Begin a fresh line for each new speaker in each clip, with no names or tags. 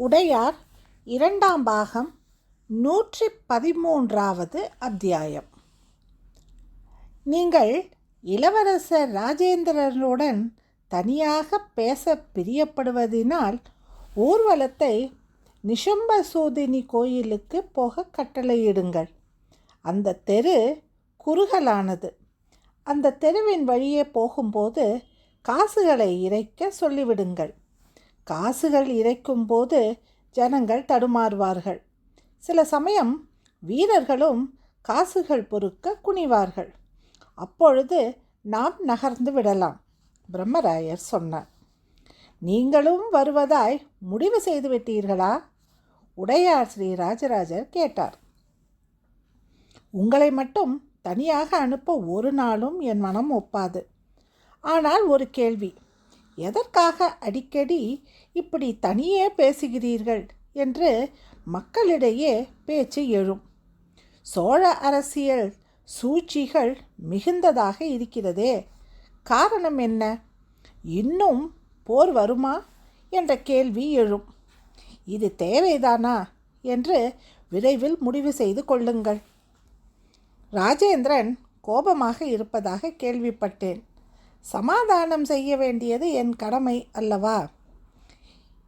உடையார் இரண்டாம் பாகம் நூற்றி பதிமூன்றாவது அத்தியாயம். நீங்கள் இளவரசர் ராஜேந்திரனுடன் தனியாக பேச பிரியப்படுவதினால் ஊர்வலத்தை நிஷம்பசூதினி கோயிலுக்கு போக கட்டளையிடுங்கள். அந்த தெரு குறுகலானது. அந்த தெருவின் வழியே போகும்போது காசுகளை இறைக்க சொல்லிவிடுங்கள். காசுகள் இறைக்கும்போது ஜனங்கள் தடுமாறுவார்கள். சில சமயம் வீரர்களும் காசுகள் பொறுக்க குனிவார்கள். அப்பொழுது நாம் நகர்ந்து விடலாம் பிரம்மராயர் சொன்னார். நீங்களும் வருவதாய் முடிவு செய்து விட்டீர்களா? உடையார் ஸ்ரீ ராஜராஜர் கேட்டார். உங்களை மட்டும் தனியாக அனுப்ப ஒரு நாளும் என் மனம் ஒப்பாது. ஆனால் ஒரு கேள்வி எதற்காக அடிக்கடி இப்படி தனியே பேசுகிறீர்கள்? என்று மக்களிடையே பேச்சு எழும். சோழ அரசியல் சூழ்ச்சிகள் மிகுந்ததாக இருக்கிறதே. காரணம் என்ன? இன்னும் போர் வருமா? என்ற கேள்வி எழும். இது தேவைதானா? என்று விரைவில் முடிவு செய்து கொள்ளுங்கள். ராஜேந்திரன் கோபமாக இருப்பதாக கேள்விப்பட்டேன். சமாதானம் செய்ய வேண்டியது என் கடமை அல்லவா?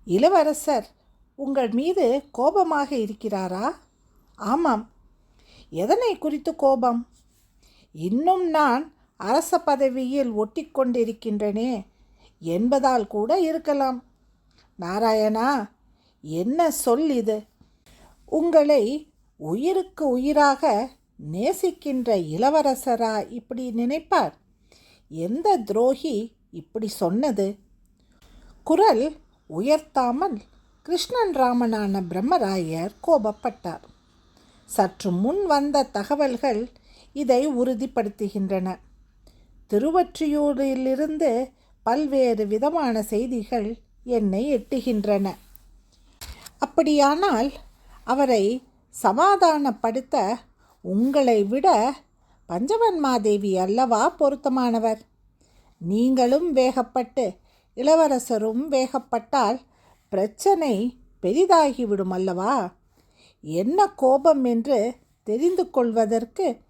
இளவரசர் உங்கள் மீது கோபமாக இருக்கிறாரா? ஆமாம். எதனை குறித்து கோபம்? இன்னும் நான் அரச பதவியில் ஒட்டி கொண்டிருக்கின்றனே என்பதால் கூட இருக்கலாம். நாராயணா என்ன சொல் இது? உங்களை உயிருக்கு உயிராக நேசிக்கின்ற இளவரசரா இப்படி நினைப்பார்? எந்த துரோகி இப்படி சொன்னது? குரல் உயர்த்தாமல் கிருஷ்ணன் ராமனான பிரம்மராயர் கோபப்பட்டார். சற்று முன் வந்த தகவல்கள் இதை உறுதிப்படுத்துகின்றன. திருவற்றியூரிலிருந்து பல்வேறு விதமான செய்திகள் என்னை எட்டுகின்றன. அப்படியானால் அவரை சமாதானப்படுத்த உங்களை விட பஞ்சவன்மாதேவி அல்லவா பொருத்தமானவர்? நீங்களும் வேகப்பட்டு இளவரசரும் வேகப்பட்டால் பிரச்சனை பெரிதாகிவிடும் அல்லவா? என்ன கோபம் என்று தெரிந்து கொள்வதற்கு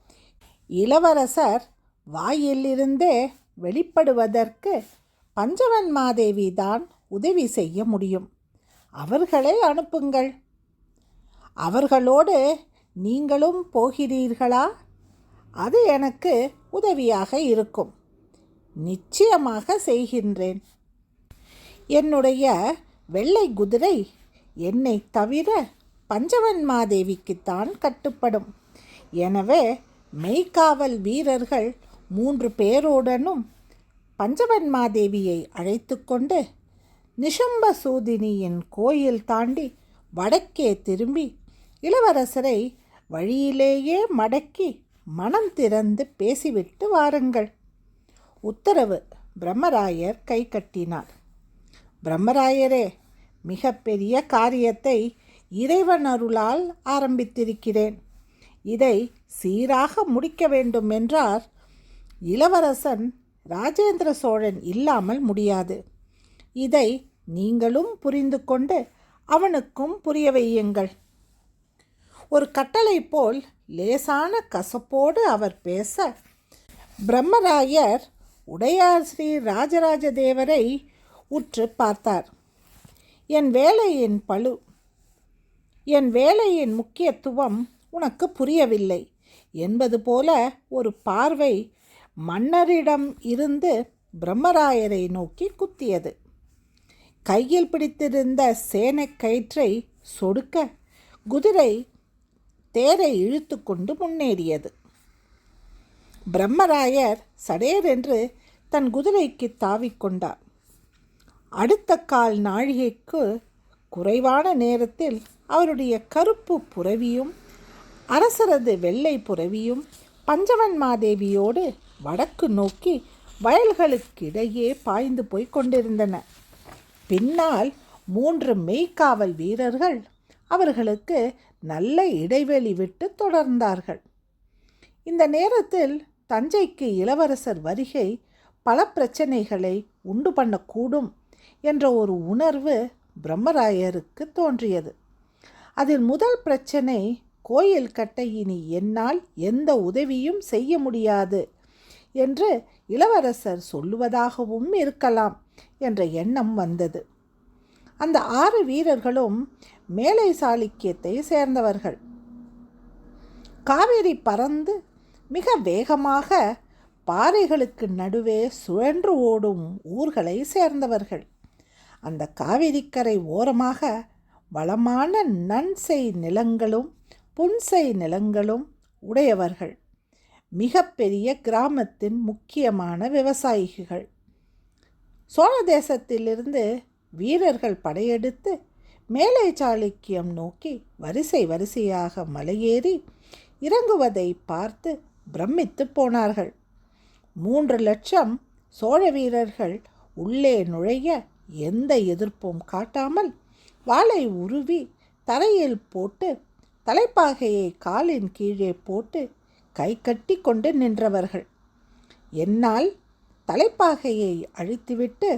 இளவரசர் வாயிலிருந்தே வெளிப்படுவதற்கு பஞ்சவன்மாதேவி தான் உதவி செய்ய முடியும். அவர்களை அனுப்புங்கள். அவர்களோடு நீங்களும் போகிறீர்களா? அது எனக்கு உதவியாக இருக்கும். நிச்சயமாக செய்கின்றேன். என்னுடைய வெள்ளை குதிரை என்னை தவிர பஞ்சவன்மாதேவிக்குத்தான் கட்டுப்படும். எனவே மெய்க்காவல் வீரர்கள் மூன்று பேருடனும் பஞ்சவன்மாதேவியை அழைத்து கொண்டு நிஷம்பசூதினியின் கோயில் தாண்டி வடக்கே திரும்பி இளவரசரை வழியிலேயே மடக்கி மனம் திறந்து பேசிவிட்டு வாருங்கள். உத்தரவு. பிரம்மராயர் கை கட்டினார். பிரம்மராயரே மிக பெரிய காரியத்தை இறைவன் அருளால் ஆரம்பித்திருக்கிறேன். இதை சீராக முடிக்க வேண்டும் என்றார் இளவரசன் ராஜேந்திர சோழன் இல்லாமல் முடியாது. இதை நீங்களும் புரிந்து கொண்டு அவனுக்கும் புரிய வையுங்கள். ஒரு கட்டளை போல் லேசான கசப்போடு அவர் பேச பிரம்மராயர் உடையார் ஸ்ரீ ராஜராஜ தேவரை உற்று பார்த்தார். என் வேலையின் பழு என் வேலையின் முக்கியத்துவம் உனக்கு புரியவில்லை என்பது போல ஒரு பார்வை மன்னரிடம் இருந்து பிரம்மராயரை நோக்கி குத்தியது. கையில் பிடித்திருந்த சேனை கயிற்றை சொடுக்க குதிரை தேரை இழுத்து கொண்டு முன்னேறியது. பிரம்மராயர் சடேரென்று தன் குதிரைக்கு தாவிக்கொண்டார் அடுத்த கால் நாழிகைக்கு குறைவான நேரத்தில் அவருடைய கருப்பு புறவியும் அரசரது வெள்ளை புறவியும் பஞ்சவன் மாதேவியோடு வடக்கு நோக்கி வயல்களுக்கிடையே பாய்ந்து போய் கொண்டிருந்தன. பின்னால் மூன்று மெய்க்காவல் வீரர்கள் அவர்களுக்கு நல்ல இடைவெளி விட்டு தொடர்ந்தார்கள். இந்த நேரத்தில் தஞ்சைக்கு இளவரசர் வருகை பல பிரச்சனைகளை உண்டு பண்ணக்கூடும் என்ற ஒரு உணர்வு பிரம்மராயருக்கு தோன்றியது. அதில் முதல் பிரச்சனை கோயில் கட்ட இனி என்னால் எந்த உதவியும் செய்ய முடியாது என்று இளவரசர் சொல்லுவதாகவும் இருக்கலாம் என்ற எண்ணம் வந்தது. அந்த ஆறு வீரர்களும் மேலை சாளுக்கியத்தை சேர்ந்தவர்கள். காவேரி பறந்து மிக வேகமாக பாறைகளுக்கு நடுவே சுழன்று ஓடும் ஊர்களை சேர்ந்தவர்கள். அந்த காவிரிக்கரை ஓரமாக வளமான நன்செய் நிலங்களும் புன்செய் நிலங்களும் உடையவர்கள். மிகப்பெரிய கிராமத்தின் முக்கியமான விவசாயிகள். சோழ தேசத்திலிருந்து வீரர்கள் படையெடுத்து மேலை சாளுக்கியம் நோக்கி வரிசை வரிசையாக மலையேறி இறங்குவதை பார்த்து பிரமித்து போனார்கள். மூன்று லட்சம் சோழ வீரர்கள் உள்ளே நுழைய எந்த எதிர்ப்பும் காட்டாமல் வாளை உருவி தரையில் போட்டு தலைப்பாகையை காலின் கீழே போட்டு கை கட்டி கொண்டு நின்றவர்கள். என்னால் தலைப்பாகையை அழித்துவிட்டு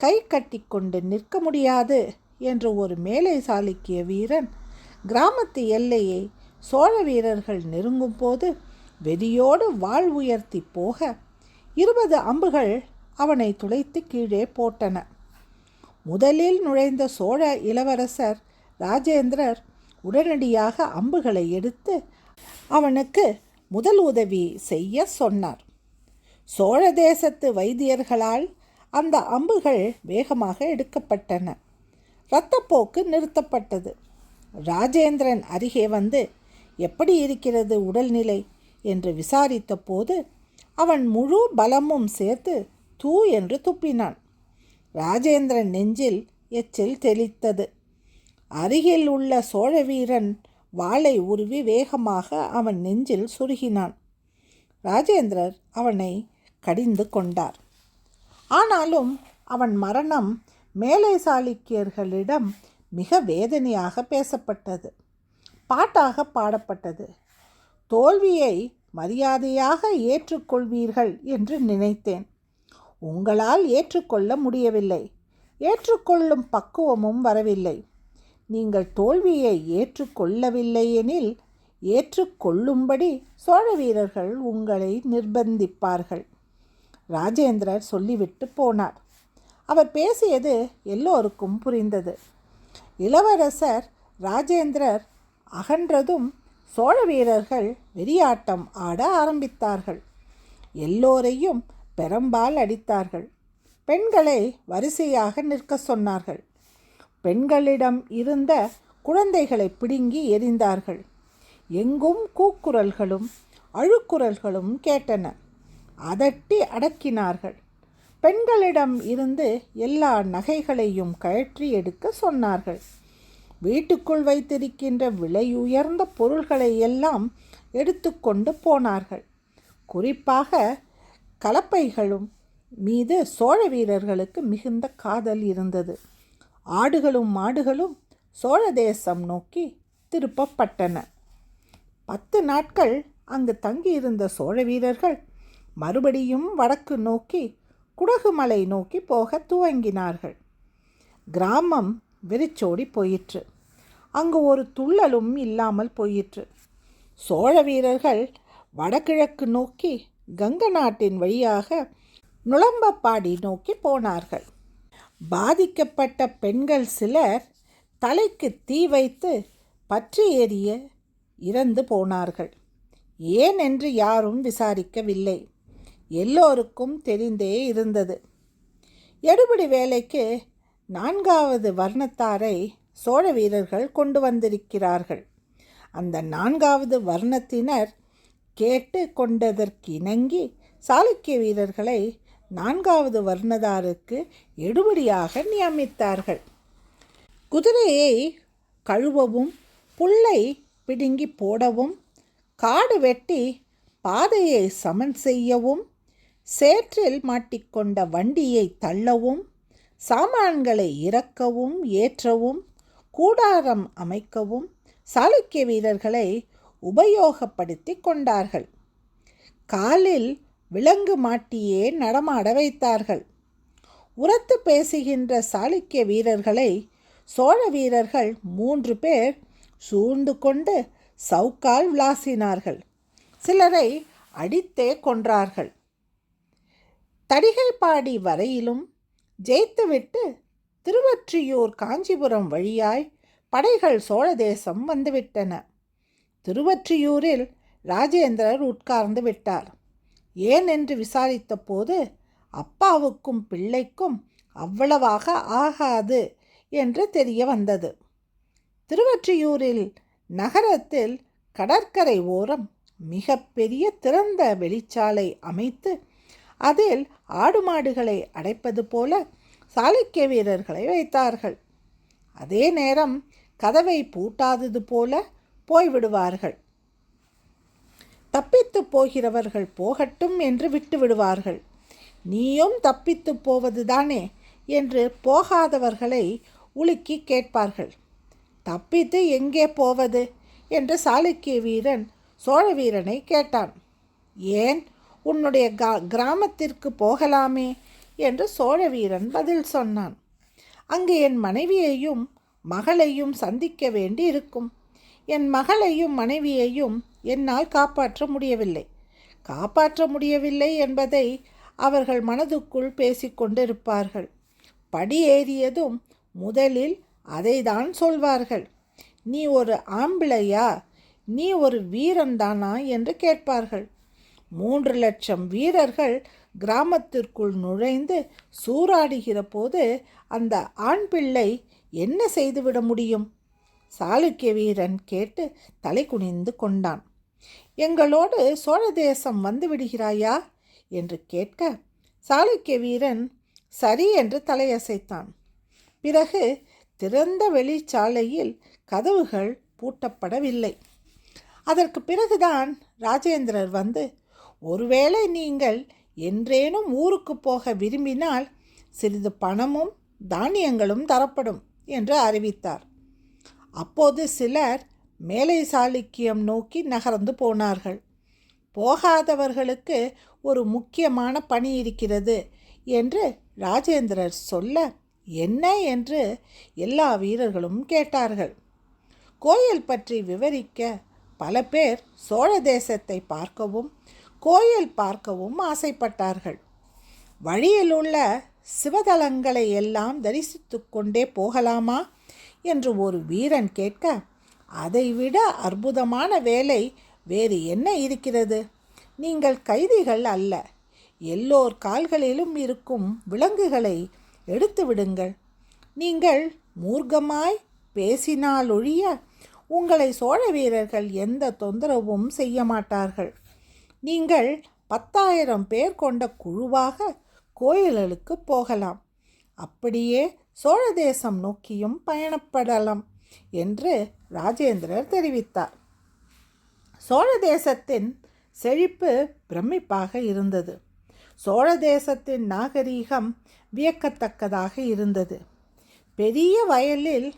கை கட்டி கொண்டு நிற்க முடியாது என்று ஒரு மேலை சாளுக்கிய வீரன் கிராமத்து எல்லையை சோழ வீரர்கள் நெருங்கும் போது வெறியோடு வாழ் உயர்த்தி போக இருபது அம்புகள் அவனை துளைத்து கீழே போட்டன. முதலில் நுழைந்த சோழ இளவரசர் ராஜேந்திரர் உடனடியாக அம்புகளை எடுத்து அவனுக்கு முதல் உதவி செய்ய சொன்னார். சோழ தேசத்து வைத்தியர்களால் அந்த அம்புகள் வேகமாக எடுக்கப்பட்டன. இரத்தப்போக்கு நிறுத்தப்பட்டது. ராஜேந்திரன் அருகே வந்து எப்படி இருக்கிறது உடல்நிலை? என்று விசாரித்த போது அவன் முழு பலமும் சேர்த்து தூ என்று துப்பினான். ராஜேந்திரன் நெஞ்சில் எச்சில் தெளித்தது. அருகில் உள்ள சோழ வீரன் வாளை உருவி வேகமாக அவன் நெஞ்சில் சுருகினான். ராஜேந்திரர் அவனை கடிந்து கொண்டார். ஆனாலும் அவன் மரணம் மேலை சாளுக்கியர்களிடம் மிக வேதனையாக பேசப்பட்டது. பாட்டாக பாடப்பட்டது. தோல்வியை மரியாதையாக ஏற்றுக்கொள்வீர்கள் என்று நினைத்தேன். உங்களால் ஏற்றுக்கொள்ள முடியவில்லை. ஏற்றுக்கொள்ளும் பக்குவமும் வரவில்லை. நீங்கள் தோல்வியை ஏற்றுக்கொள்ளவில்லையெனில் ஏற்றுக்கொள்ளும்படி சோழ வீரர்கள் உங்களை நிர்பந்திப்பார்கள். ராஜேந்திரர் சொல்லிவிட்டு போனார். அவர் பேசியது எல்லோருக்கும் புரிந்தது. இளவரசர் ராஜேந்திரர் அகன்றதும் சோழ வீரர்கள் வெறியாட்டம் ஆட ஆரம்பித்தார்கள். எல்லோரையும் பெரம்பால் அடித்தார்கள். பெண்களை வரிசையாக நிற்க சொன்னார்கள். பெண்களிடம் இருந்த குழந்தைகளை பிடுங்கி எரிந்தார்கள் எங்கும் கூக்குரல்களும் அழுக்குரல்களும் கேட்டன. அதட்டி அடக்கினார்கள். பெண்களிடம் இருந்து எல்லா நகைகளையும் கழற்றி எடுக்க சொன்னார்கள். வீட்டுக்குள் வைத்திருக்கின்ற விலையுயர்ந்த பொருள்களை எல்லாம் எடுத்துக்கொண்டு போனார்கள். குறிப்பாக கலப்பைகளும் மீது சோழ வீரர்களுக்கு மிகுந்த காதல் இருந்தது. ஆடுகளும் மாடுகளும் சோழ தேசம் நோக்கி திருப்பப்பட்டன. பத்து நாட்கள் அங்கு தங்கியிருந்த சோழ வீரர்கள் மறுபடியும் வடக்கு நோக்கி குடகுமலை நோக்கி போக துவங்கினார்கள். கிராமம் வெறிச்சோடி போயிற்று. அங்கு ஒரு துள்ளலும் இல்லாமல் போயிற்று. சோழ வீரர்கள் வடகிழக்கு நோக்கி கங்க நாட்டின் வழியாக நுளம்பப்பாடி நோக்கி போனார்கள். பாதிக்கப்பட்ட பெண்கள் சிலர் தலைக்கு தீ வைத்து பற்றி எறிய இறந்து போனார்கள். ஏன் என்று யாரும் விசாரிக்கவில்லை. எல்லோருக்கும் தெரிந்தே இருந்தது. எடுபடி வேலைக்கு நான்காவது வர்ணத்தாரை சோழ வீரர்கள் கொண்டு வந்திருக்கிறார்கள். அந்த நான்காவது வர்ணத்தினர் கேட்டு கொண்டதற்கிணங்கி சாளுக்கிய வீரர்களை நான்காவது வர்ணதாருக்கு எடுபடியாக நியமித்தார்கள். குதிரையை கழுவவும் புல்லை பிடுங்கி போடவும் காடு வெட்டி பாதையை சமன் செய்யவும் சேற்றில் மாட்டிக்கொண்ட வண்டியை தள்ளவும் சாமான்களை இறக்கவும் ஏற்றவும் கூடாரம் அமைக்கவும் சாளுக்கிய வீரர்களை உபயோகப்படுத்தி கொண்டார்கள். காலில் விலங்கு மாட்டியே நடமாட வைத்தார்கள். உரத்து பேசுகின்ற சாளுக்கிய வீரர்களை சோழ வீரர்கள் மூன்று பேர் சூழ்ந்து கொண்டு சவுக்கால் விளாசினார்கள். சிலரை அடித்தே கொன்றார்கள். தடிகைப்பாடி வரையிலும் ஜெயித்துவிட்டு திருவற்றியூர் காஞ்சிபுரம் வழியாய் படைகள் சோழ தேசம் வந்துவிட்டன. திருவற்றியூரில் ராஜேந்திரர் உட்கார்ந்து விட்டார். ஏன் என்று விசாரித்த போது அப்பாவுக்கும் பிள்ளைக்கும் அவ்வளவாக ஆகாது என்று தெரிய வந்தது. திருவற்றியூரில் நகரத்தில் கடற்கரை ஓரம் மிகப்பெரிய திறந்த வெளிச்சாலை அமைத்து அதில் ஆடு மாடுகளை அடைப்பது போல சாளுக்கிய வீரர்களை வைத்தார்கள். அதே நேரம் கதவை பூட்டாதது போல போய்விடுவார்கள். தப்பித்து போகிறவர்கள் போகட்டும் என்று விட்டு விடுவார்கள் நீயும் தப்பித்து போவதுதானே என்று போகாதவர்களை உலுக்கி கேட்பார்கள். தப்பித்து எங்கே போவது? என்று சாளுக்கிய வீரன் சோழ வீரனை கேட்டான். ஏன்? உன்னுடைய கா கிராமத்திற்கு போகலாமே என்று சோழ வீரன் பதில் சொன்னான். அங்கு என் மனைவியையும் மகளையும் சந்திக்க வேண்டி இருக்கும் என் மகளையும் மனைவியையும் என்னால் காப்பாற்ற முடியவில்லை. காப்பாற்ற முடியவில்லை என்பதை அவர்கள் மனதுக்குள் பேசிக்கொண்டிருப்பார்கள் படி ஏறியதும் முதலில் அதை தான் சொல்வார்கள். நீ ஒரு ஆம்பிளையா? நீ ஒரு வீரன்தானா? என்று கேட்பார்கள். மூன்று லட்சம் வீரர்கள் கிராமத்திற்குள் நுழைந்து சூறாடுகிற போது அந்த ஆண் பிள்ளை என்ன செய்துவிட முடியும்? சாளுக்கிய வீரன் கேட்டு தலை குனிந்து கொண்டான். எங்களோடு சோழ தேசம் வந்து விடுகிறாயா? என்று கேட்க சாளுக்கிய வீரன் சரி என்று தலையசைத்தான். பிறகு திறந்த வெளிச்சாலையில் கதவுகள் பூட்டப்படவில்லை. அதற்கு பிறகுதான் ராஜேந்திரர் வந்து ஒருவேளை நீங்கள் என்றேனும் ஊருக்கு போக விரும்பினால் சிறிது பணமும் தானியங்களும் தரப்படும் என்று அறிவித்தார். அப்போது சிலர் மேலை சாளுக்கியம் நோக்கி நகர்ந்து போனார்கள். போகாதவர்களுக்கு ஒரு முக்கியமான பணி இருக்கிறது என்று ராஜேந்திரர் சொல்ல என்ன என்று எல்லா வீரர்களும் கேட்டார்கள். கோயில் பற்றி விவரிக்க பல பேர் சோழ தேசத்தை பார்க்கவும் கோயில் பார்க்கவும் ஆசைப்பட்டார்கள். வழியில் உள்ள சிவதலங்களை எல்லாம் தரிசித்து கொண்டே போகலாமா? என்று ஒரு வீரன் கேட்க அதைவிட அற்புதமான வேலை வேறு என்ன இருக்கிறது? நீங்கள் கைதிகள் அல்ல. எல்லோர் கால்களிலும் இருக்கும் விலங்குகளை எடுத்து விடுங்கள். நீங்கள் மூர்க்கமாய் பேசினாலொழிய உங்களை சோழ வீரர்கள் எந்த தொந்தரவும் செய்ய மாட்டார்கள். நீங்கள் பத்தாயிரம் பேர் கொண்ட குழுவாக கோயில்களுக்கு போகலாம். அப்படியே சோழ தேசம் நோக்கியும் பயணப்படலாம் என்று ராஜேந்திரர் தெரிவித்தார். சோழ தேசத்தின் செழிப்பு பிரமிப்பாக இருந்தது. சோழ தேசத்தின் நாகரீகம் வியக்கத்தக்கதாக இருந்தது. பெரிய வயலில்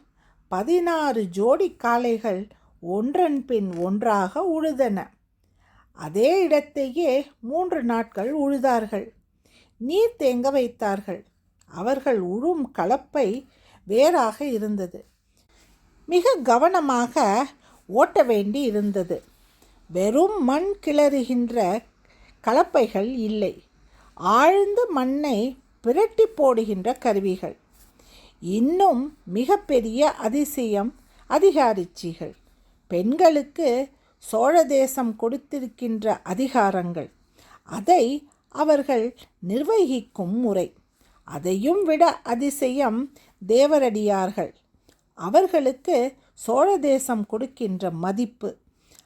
பதினாறு ஜோடி காளைகள் ஒன்றன் பின் ஒன்றாக உழுதன. அதே இடத்தையே மூன்று நாட்கள் உழுதார்கள். நீர் தேங்க வைத்தார்கள். அவர்கள் உழும் கலப்பை வேறாக இருந்தது. மிக கவனமாக ஓட்ட வேண்டி இருந்தது. வெறும் மண் கிளறுகின்ற கலப்பைகள் இல்லை. ஆழ்ந்த மண்ணை பிரட்டி போடுகின்ற கருவிகள். இன்னும் மிகப்பெரிய அதிசயம் அதிகாரிச்சிகள். பெண்களுக்கு சோழ தேசம் கொடுத்திருக்கின்ற அதிகாரங்கள். அதை அவர்கள் நிர்வகிக்கும் முறை. அதையும் விட அதிசயம் தேவரடியார்கள். அவர்களுக்கு சோழ தேசம் கொடுக்கின்ற மதிப்பு.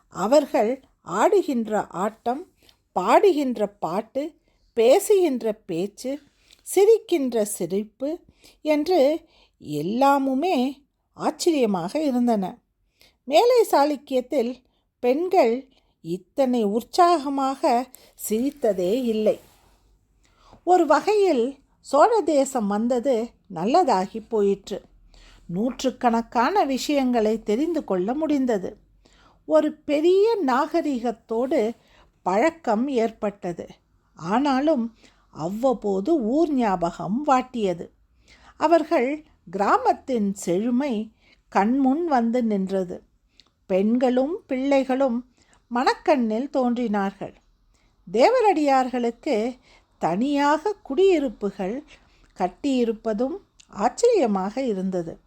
அவர்கள் ஆடுகின்ற ஆட்டம் பாடுகின்ற பாட்டு பேசுகின்ற பேச்சு சிரிக்கின்ற சிரிப்பு என்று எல்லாமுமே ஆச்சரியமாக இருந்தன. மேலை சாளுக்கியத்தில் பெண்கள் இத்தனை உற்சாகமாக சிரித்ததே இல்லை. ஒரு வகையில் சோழ தேசம் வந்தது நல்லதாகி போயிற்று. நூற்றுக்கணக்கான விஷயங்களை தெரிந்து கொள்ள முடிந்தது. ஒரு பெரிய நாகரிகத்தோடு பழக்கம் ஏற்பட்டது. ஆனாலும் அவ்வப்போது ஊர் ஞாபகம் வாட்டியது. அவர்கள் கிராமத்தின் செழுமை கண்முன் வந்து நின்றது. பெண்களும் பிள்ளைகளும் மணக்கண்ணில் தோன்றினார்கள். தேவரடியார்களுக்கு தனியாக குடியிருப்புகள் கட்டியிருப்பதும் ஆச்சரியமாக இருந்தது.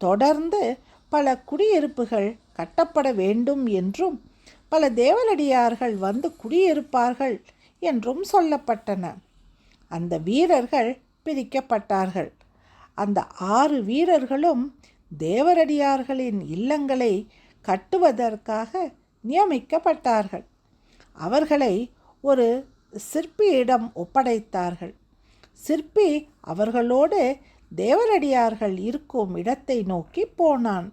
தொடர்ந்து பல குடியிருப்புகள் கட்டப்பட வேண்டும் என்றும் பல தேவரடியார்கள் வந்து குடியிருப்பார்கள் என்றும் சொல்லப்பட்டன. அந்த வீரர்கள் பிரிக்கப்பட்டார்கள். அந்த ஆறு வீரர்களும் தேவரடியார்களின் இல்லங்களை கட்டுவதற்காக நியமிக்கப்பட்டார்கள். அவர்களை ஒரு சிற்பியிடம் ஒப்படைத்தார்கள். சிற்பி அவர்களோடு தேவரடியார்கள் இருக்கும் இடத்தை நோக்கி போனான்.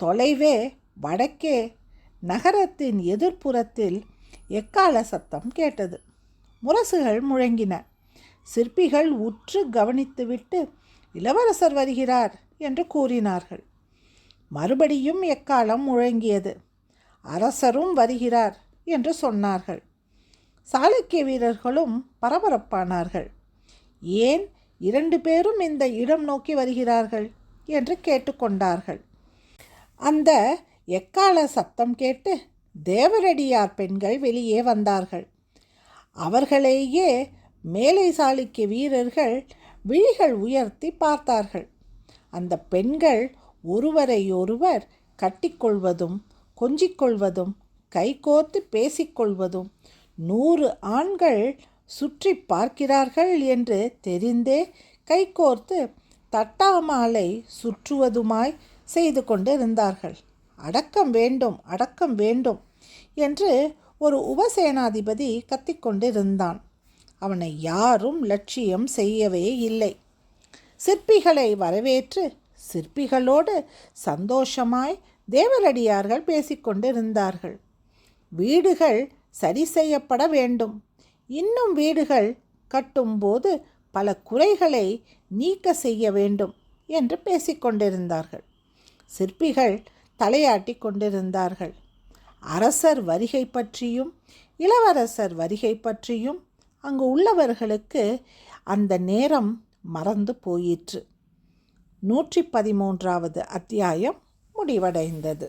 தொலைவே வடக்கே நகரத்தின் எதிர்ப்புறத்தில் எக்கால சத்தம் கேட்டது. முரசுகள் முழங்கின. சிற்பிகள் உற்று கவனித்துவிட்டு இளவரசர் வருகிறார் என்று கூறினார்கள். மறுபடியும் எக்காலம் முழங்கியது? அரசரும் வருகிறார் என்று சொன்னார்கள். சாளுக்கிய வீரர்களும் பரபரப்பானார்கள். ஏன் இரண்டு பேரும் இந்த இடம் நோக்கி வருகிறார்கள்? என்று கேட்டுக்கொண்டார்கள் அந்த எக்கால சத்தம் கேட்டு தேவரடியார் பெண்கள் வெளியே வந்தார்கள். அவர்களேயே மேலை சாளுக்கிய வீரர்கள் விழிகள் உயர்த்தி பார்த்தார்கள். அந்த பெண்கள் ஒருவரையொருவர் கட்டிக்கொள்வதும் கொஞ்சிக்கொள்வதும் கைகோர்த்து பேசிக்கொள்வதும் நூறு ஆண்கள் சுற்றி பார்க்கிறார்கள் என்று தெரிந்தே கைகோர்த்து தட்டாமாலை சுற்றுவதுமாய் செய்து கொண்டு இருந்தார்கள் அடக்கம் வேண்டும் அடக்கம் வேண்டும் என்று ஒரு உபசேனாதிபதி கத்திக்கொண்டிருந்தான் அவனை யாரும் லட்சியம் செய்யவே இல்லை. சிற்பிகளை வரவேற்று சிற்பிகளோடு சந்தோஷமாய் தேவரடியார்கள் பேசிக்கொண்டிருந்தார்கள். வீடுகள் சரி செய்யப்பட வேண்டும். இன்னும் வீடுகள் கட்டும்போது பல குறைகளை நீக்க செய்ய வேண்டும் என்று பேசிக்கொண்டிருந்தார்கள். சிற்பிகள் தலையாட்டி கொண்டிருந்தார்கள். அரசர் வருகை பற்றியும் இளவரசர் வருகை பற்றியும் அங்கு உள்ளவர்களுக்கு அந்த நேரம் மறந்து போயிற்று. நூற்றி பதிமூன்றாவது அத்தியாயம் முடிவடைந்தது.